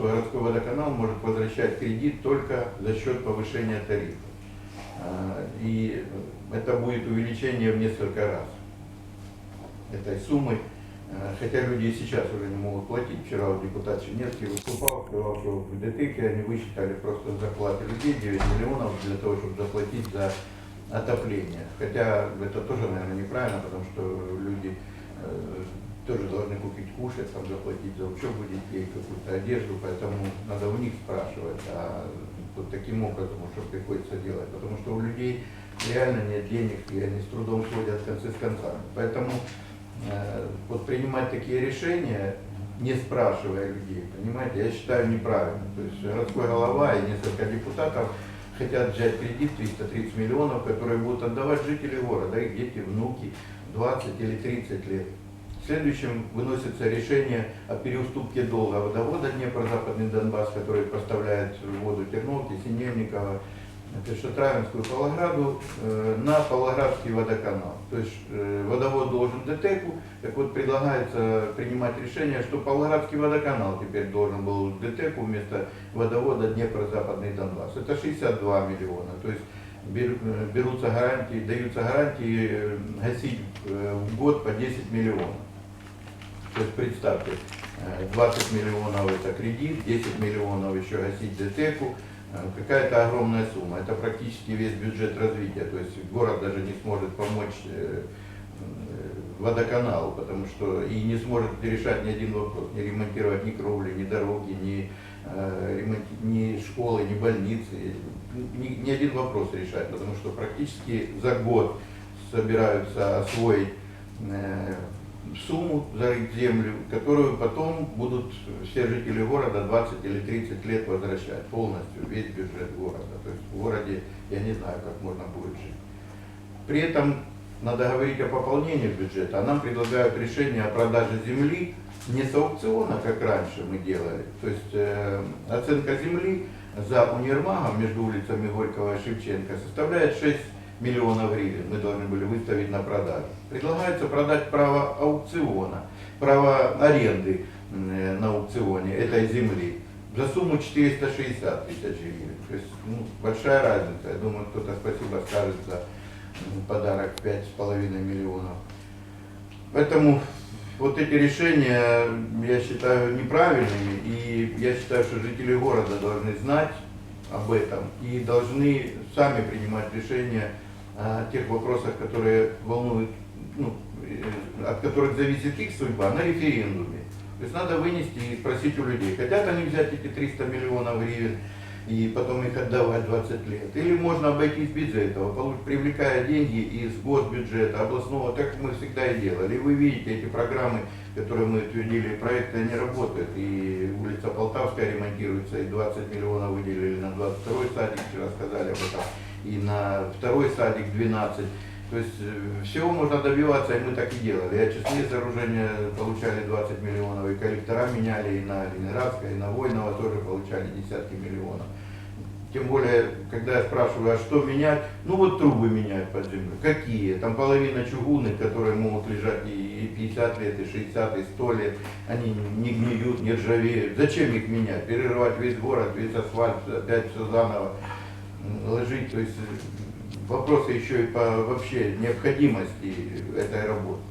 что городской водоканал может возвращать кредит только за счет повышения тарифа. А, И это будет увеличение в несколько раз этой суммы. Э, Хотя люди и сейчас уже не могут платить. Вчера вот депутат Чернецкий выступал, сказал, что в ДТК они высчитали просто зарплаты людей 9 миллионов для того, чтобы заплатить за отопление. Хотя это тоже, наверное, неправильно, потому что люди э, тоже должны купить кушать, там, заплатить за учебу детей, какую-то одежду, поэтому надо у них спрашивать, а вот таким образом, что приходится делать, потому что у людей реально нет денег, и они с трудом сводят концы с концами. Поэтому э, вот принимать такие решения, не спрашивая людей, понимаете, я считаю неправильно. То есть городской голова и несколько депутатов хотят взять кредит 330 миллионов, которые будут отдавать жители города, их дети, внуки, 20 или 30 лет. Следующим выносится решение о переуступке долга водовода Днепро-Западный Донбасс, который поставляет воду Терновки, Синельникова, Пешетравинскую, Павлограду, э, на Павлоградский водоканал. То есть э, водовод должен ДТЭКу, так вот предлагается принимать решение, что Павлоградский водоканал теперь должен был ДТЭКу вместо водовода Днепро-Западный Донбасс. Это 62 миллиона. То есть э, берутся гарантии, даются гарантии гасить в год по 10 миллионов. То есть представьте, э, 20 миллионов это кредит, 10 миллионов еще гасить ДТЭКу, Э, какая-то огромная сумма. Это практически весь бюджет развития. То есть город даже не сможет помочь э, э, водоканалу, потому что и не сможет решать ни один вопрос, не ремонтировать ни кровли, ни дороги, ни, э, ни школы, ни больницы, ни, ни один вопрос решать, потому что практически за год собираются освоить э, сумму за землю, которую потом будут все жители города 20 или 30 лет возвращать полностью, весь бюджет города. То есть в городе я не знаю, как можно будет жить. При этом надо говорить о пополнении бюджета, а нам предлагают решение о продаже земли не с аукциона, как раньше мы делали. То есть э, оценка земли за универмагом между улицами Горького и Шевченко составляет 6 миллионов гривен. Мы должны были выставить на продажу. Предлагается продать право аукциона, право аренды э, на аукционе этой земли за сумму 460 тысяч гривен. То есть ну, большая разница. Я думаю, кто-то спасибо скажет за подарок 5,5 миллионов. Поэтому вот эти решения я считаю неправильными, и я считаю, что жители города должны знать об этом и должны сами принимать решения о тех вопросах, которые волнуют, ну, э, от которых зависит их судьба, на референдуме. То есть надо вынести и спросить у людей, хотят они взять эти 300 миллионов гривен и потом их отдавать 20 лет. Или можно обойтись без этого, привлекая деньги из госбюджета, областного, как мы всегда и делали. И вы видите эти программы, которые мы утвердили, проекты, они работают. И улица Полтавская ремонтируется, и 20 миллионов выделили на 22-й садик, вчера сказали об этом, и на второй садик 12. То есть э, всего можно добиваться, и мы так и делали. И очистные сооружения получали 20 миллионов, и коллектора меняли, и на Ленинградское, и на Войново тоже получали десятки миллионов. Тем более, когда я спрашиваю, а что менять, ну вот трубы менять под землю. Какие? Там половина чугунных, которые могут лежать и и 50 лет, и 60, и 100 лет, они не гниют, не ржавеют. Зачем их менять? Перерывать весь город, весь асфальт, опять все заново ложить. То есть э, вопросы еще и по вообще необходимости этой работы.